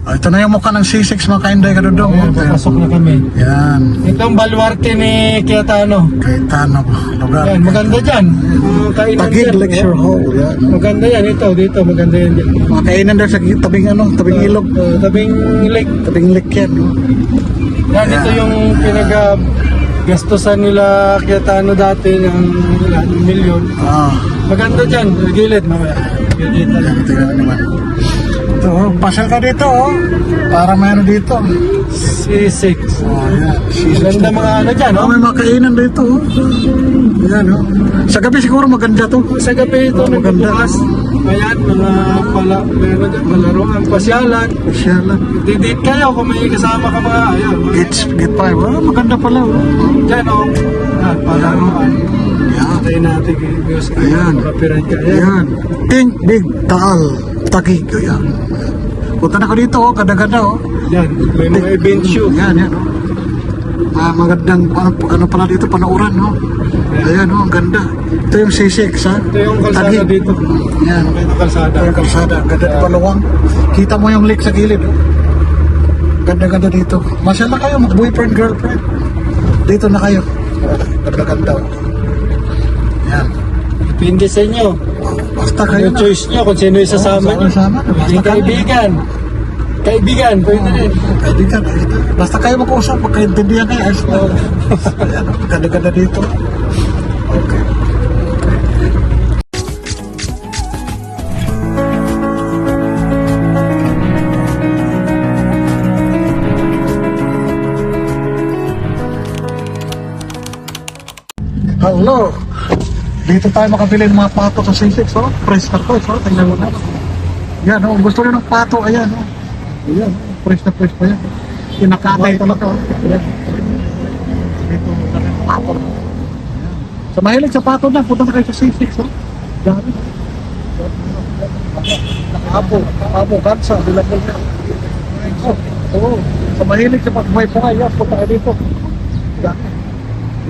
Oh, ito na yung mukha ng C6 mga kainday ka dudong. Papasok na kami. Yan. Ito ang baluarte ni Kiatano. Kahit ano lugar. Yan, maganda dyan. Kainan Tagig dyan. Lecture Hall. Yan. Maganda yan. Ito, dito, maganda yan dyan. Mga kainan daw sa tabing ano, tabing ilog. Uh, tabing lake. Tabing lake yan. no? Yan, ito yung pinag gastusan nila Kiatano dati ng milyon. Ah, Maganda dyan, gilid mamaya. Gilid na lang. yan, tingnan naman. Ito, oh, pasyal ka dito, oh. Para mayroon dito. C6. Oh, yan. C6 Maganda mga ano dyan, Oh, may mga kainan dito, oh. Yan, oh. Sa gabi siguro maganda to. Sa gabi ito, Maganda. nagbubukas. Ayan, mga pala, meron dyan, palaruan, pasyalan. Pasyal lang. Didate kayo kung may kasama ka mga, ayan. mga- Gate, gate 5. Oh, maganda pala, oh. Dyan, oh. Ayan, palaruan. Yan. Tayo natin. Copyright ka. Ayan. Ayan. Think Big Taal. Tagig. Ayan. Punta na ko dito, oh. Ganda-ganda, oh. Yan, may mga event show. Yan, yan, oh. Ah, magandang ano, ano pala dito, panooran, no? Ayan, oh, ang ganda. Ito yung C6, ha? Ito yung kalsada Taguig. dito. Yan. Ito kalsada. Ito yung kalsada. Ang ganda ng paluwang. Kita mo yung lake sa gilid, oh. Ganda-ganda dito. Masya na kayo, mag-boyfriend, girlfriend. Dito na kayo. Ganda-ganda, oh. Yan. Depende sa inyo. Basta kayo Yung na. choice nyo kung sino yung sasama nyo. Sama-sama. Basta Yung kayo. kaibigan. Kaibigan, pwede rin. Kaibigan, kaibigan. Basta kayo mag-usap, magkaintindihan kayo. Ayos na. Ayan, oh, ganda-ganda dito. Dito tayo makabili ng mga pato sa C6, oh. Fresh na oh. Tingnan mo na. Yan, oh. Gusto nyo ng pato, ayan, oh. Ayan, oh. fresh na fresh pa yan. Kinakatay talaga, oh. Ayan. Dito, kami ng pato. Sa mahilig sa pato na, punta na kayo sa C6, oh. Dami. Nakapo, nakapo, kansa, bilabol na. Oh, oh. Sa mahilig sa pagbuhay po kayo, punta kayo dito. Dami.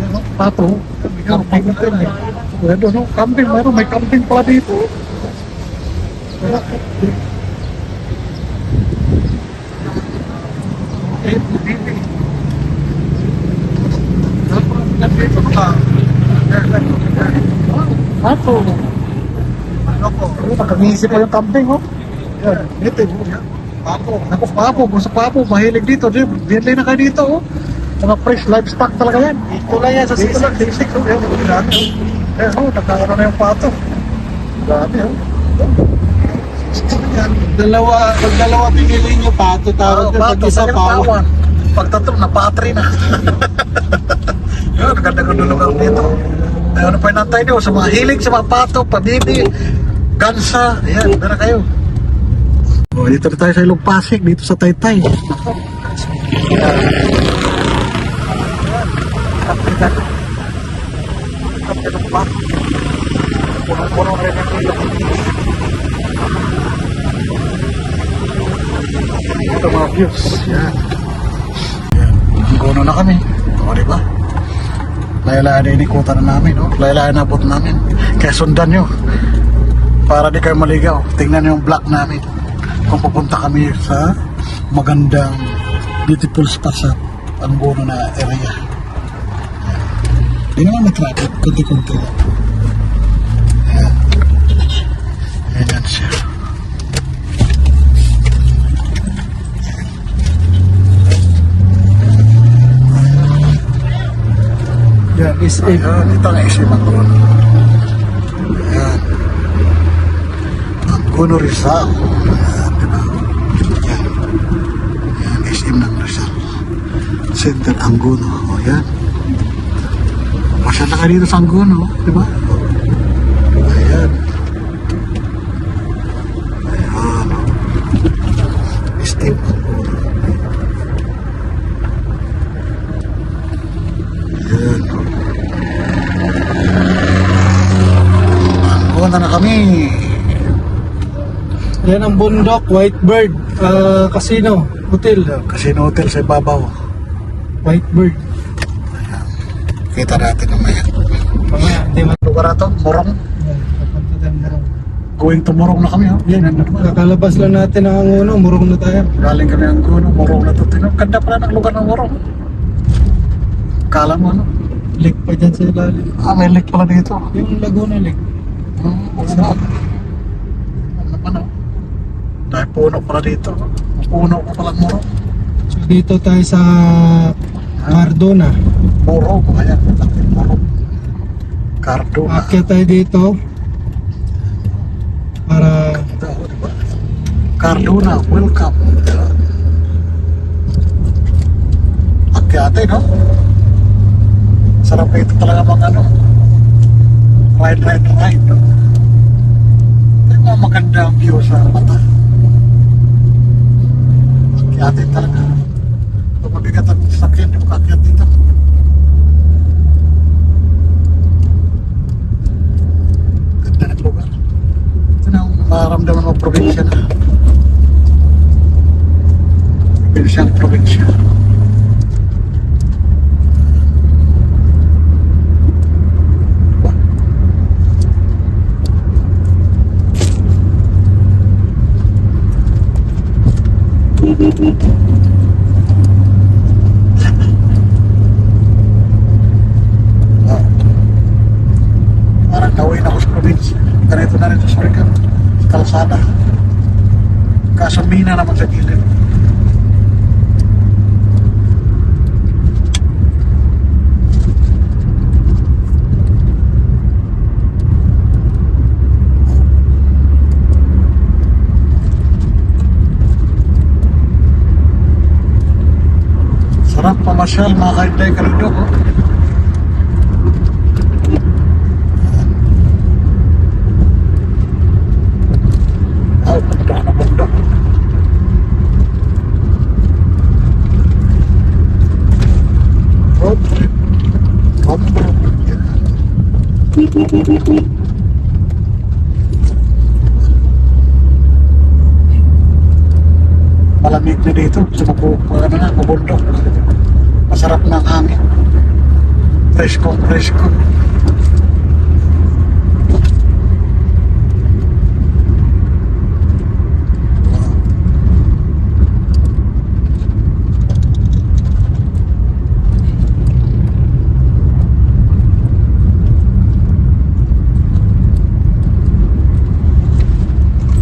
Yan, oh, pato. Camping na rin, eh. Ayan, doon, oh, camping, mayroon, may camping pala dito. Ayan. Ako. Nakangisi pa yung kambing, oh. Yan, ito, oh. yan. Papo. Ako, papo. Gusto papo. Mahilig dito. Di- Bili na kayo dito, oh. Mga fresh livestock talaga yan. Ito lang yan sa Dito lang, sisig. sisig, oh. Eh, oh, nagkakaroon na yung pato. Dami, oh. Yan. Dalawa, pag dalawa pinili nyo pato, tawag Oh, pag isa pawan. pawan. Pag tatlo, na patri na. Yun, ganda ko lugar dito. Ay, ano pa yung nantay nyo? Sa mga hilig, sa mga pato, pabibi, gansa. Ayan, meron kayo. Oh, dito na tayo sa Ilog Pasig, dito sa Taytay. Nako. Ayan. Kape na. Kape ng pato. Punong-puno rin ang ilog. Ito mga views. Yan. Guno na kami. O, di ba? Laylaan na inikutan na namin. No? Laylaan na abot namin. Kaya sundan nyo. Para di kayo maligaw. Tingnan yung vlog namin. Kung pupunta kami sa magandang beautiful spot sa Angono na area. Yan. Di naman may traffic. Kunti-kunti lang. Yan. Ayan siya. Yan, is eh, uh, dito ang SM ang doon. Yan. Ang Kuno Rizal. Yan, di ba? Yan. Yan, SM ng Rizal. Center Angguno. O, yan. Masyala ka dito sa Angguno, di ba? Ayan. Ayan. Angguno. Ayan. Pumunta na kami. Yan ang bundok, Whitebird uh, Casino, Hotel. Casino Hotel sa Ibabaw. Whitebird. Kita natin mamaya. Mamaya, hindi man. Lugar na to, Morong. Going to Morong na kami, oh. Yan, ano naman. Kakalabas lang natin ang Angono, murong na tayo. Galing kami ang Gono, Morong na to. Tingnan, Ganda pala ng lugar ng Morong. Kala mo, ano? Lake pa dyan sa ilalim. Ah, may lake pala dito. Yung Laguna Lake. Hmm. Ano naman, oh. Dahil puno pala dito. Puno ko pala Morong. So dito tayo sa Cardona. Morong, ayan. Laki Morong. Cardona. Akyat tayo dito para? Cardona, welcome. Akyate, no? Sarap ito talaga mga ano. Ride, ride, ride. No? Ito yung mga maganda ang view sa mata. Talaga. Mabigat ang sakyan yung akyat dito. Ganda ng lugar. Ito na ang maramdaman mo probinsya na. Probinsya ng probinsya. Diba? Wow. Parang gawin ako sa probinsya. Ganito na rin. Sa kalsada. Kaso mina naman sa gilid. Sarap pamasyal mga karido ko. Ay, punta na bundok. Road trip. Bundok. Yan. Malamig na dito. Sa mabu, ano na, mabundok. Masarap na ang hangin. Presko, presko.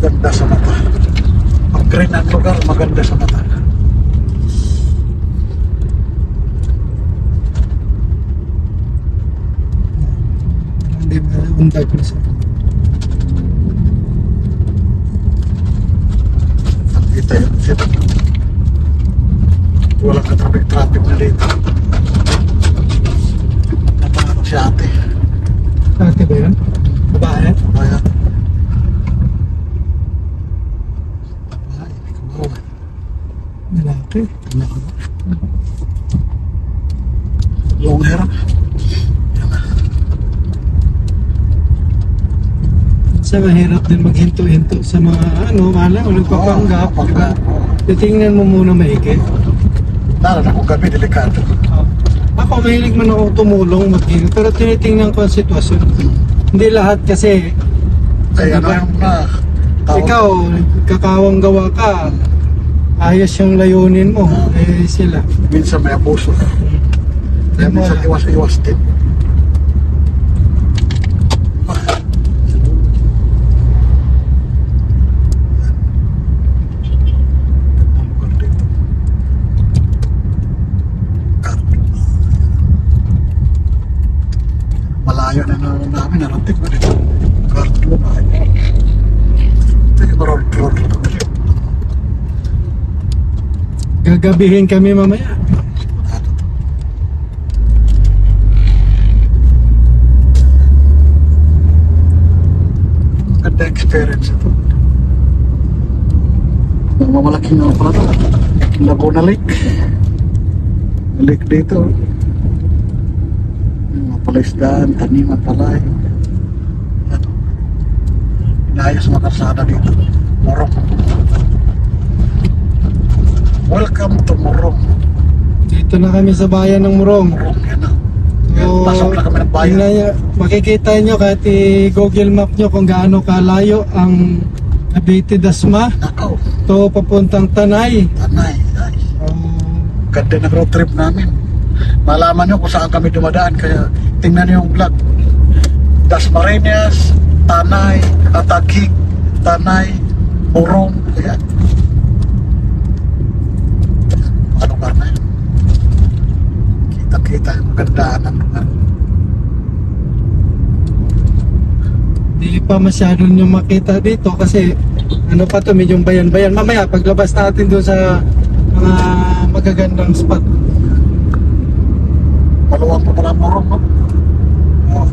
Ganda sa mata. Pag green ang lugar, maganda sa mata. hindi ba sa yun. Walang na dito. Napangarap si ate. Ate ba yun? Babae? Hair. Yan na. Sa mahirap din maghinto-hinto sa mga ano, wala, walang papanggap, Oo, di ba? oo. Titingnan mo muna maigi. Lalo na kung gabi, delikado. Ako mahilig man ako tumulong maghinto, pero tinitingnan ko ang sitwasyon. Hindi lahat kasi Ay, ano Diba? yung na. ikaw, kakawang gawa ka, ayos yung layunin mo, eh sila. Minsan may abuso. Kaya minsan iwas-iwas din. Malayo na na namin narating ko dito. Cardona. Ito yung road road road trip. Gagabihin kami mamaya. Ganda experience ito. Mamalaking nga pala ito. Laguna Lake. Lake dito. Mga palaisdaan, taniman, palay. Yan. Inayos mga kalsada dito. Morong. Welcome to Morong. Dito na kami sa bayan ng Murong. Morong yan na. Oo. Pasok na kami ng bayan. Nyo, makikita nyo kahit i-google map nyo kung gaano kalayo ang Cavite Dasma Nakaw, to papuntang Tanay. tanay. Ay, Um, ganda ng road trip namin. Malaman nyo kung saan kami dumadaan. Kaya tingnan nyo yung vlog. Dasmariñas, Tanay, Atagig, Tanay, Burong. Ayan. Mga lugar na yun. Kita-kita yung magandaan ng lugar. Di pa masyado nyo makita dito kasi ano pa to, medyo bayan-bayan. Mamaya paglabas natin doon sa mga magagandang spot. Maluwang pa pala. No? Oh,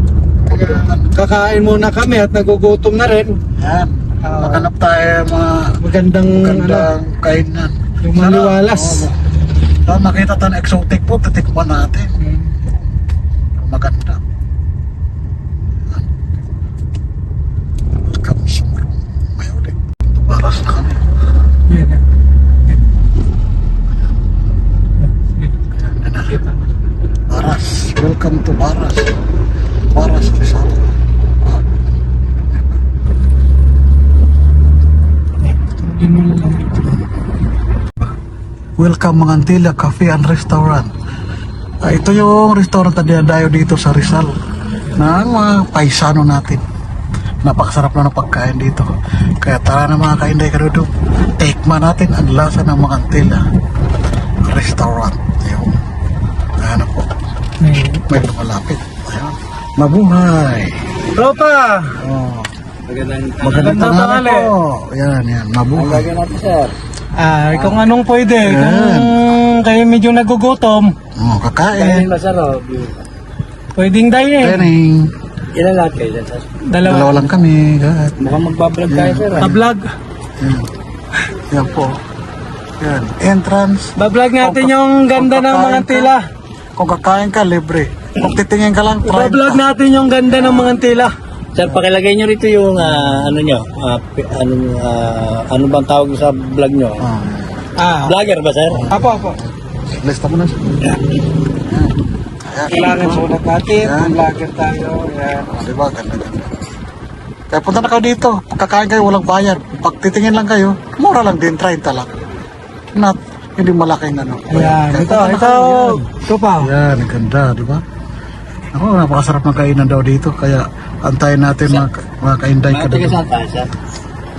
kakain muna kami at nagugutom na rin. Yan. Ah. Maghanap tayo mga Magandang ano, magandang kainan. yung maliwalas. Oo. Sana makita tayo ng exotic food, titikman natin. Mm. Maganda. Yan. Welcome sa Murong. May ulit. Tumaras na kami. Yan, yan. Yan na. Baras. Welcome to Baras. Baras Rizal. Ah, Yun mo lang. Welcome mga Antilla Cafe and Restaurant. Ah, ito yung restaurant na dinadayo dito sa Rizal ng mga paisano natin. Napakasarap na ng pagkain dito. Kaya tara na mga kainday karudo. Tikman natin ang lasa ng mga Antilla Restaurant. Ayun. Ayan na po. May lumalapit. Ayun. Mabuhay! Tropa! Oh, Magandang magandang tanghali po. Yan, yan. Mabuhay. natin, sir? Ah, kung anong pwede. Kung kayo medyo nagugutom, Oh, kakain. masarap. pwedeng dining. Training. Ilan lahat kayo dyan, sir? Dalawa Dalawa. lang kami. God. Mukhang magbablog tayo, sir. ah. Ka-vlog. Yan. Yan po. Yan. Entrance. Ba-vlog natin Kung- yung ganda ng mga tila. Kung kakain ka, libre. Kung titingin ka lang, 30. Ba-vlog natin yung ganda ng mga tila. Sir, pakilagay nyo rito yung ah, ano nyo, ah, pi- ano, ah, ano bang tawag sa vlog nyo? Ah, Ah. Vlogger ba, sir? Apo, apo. lista mo na siya. Kailangan sulat natin. Yan. Vlogger tayo. Yan. Ah, di ba? Ganda, ganda. Kaya punta na kayo dito. Pag kakain kayo, walang bayad. Pag titingin lang kayo, mura lang din, 30 lang. Not, hindi malaking ano. Ayan. Kaya Ito, punta na ito. kayo. Ito pa. Yan, ang ganda, di ba? Ako, napakasarap ng kainan daw dito. Kaya antayin natin mga, mga kainday ka dito.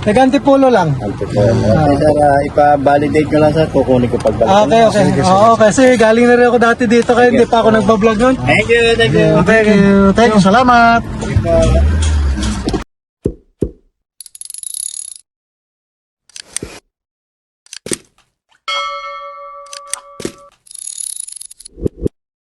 Nag-antipulo lang. Okay, sir, ah, ipa-validate nyo lang, sir. Kukunin ko pagbalik. Okay, okay. Oo, kasi galing na rin ako dati dito kaya hindi pa ako nagbablog nun. Thank you, thank you. Thank you. Thank you. Salamat. Thank you.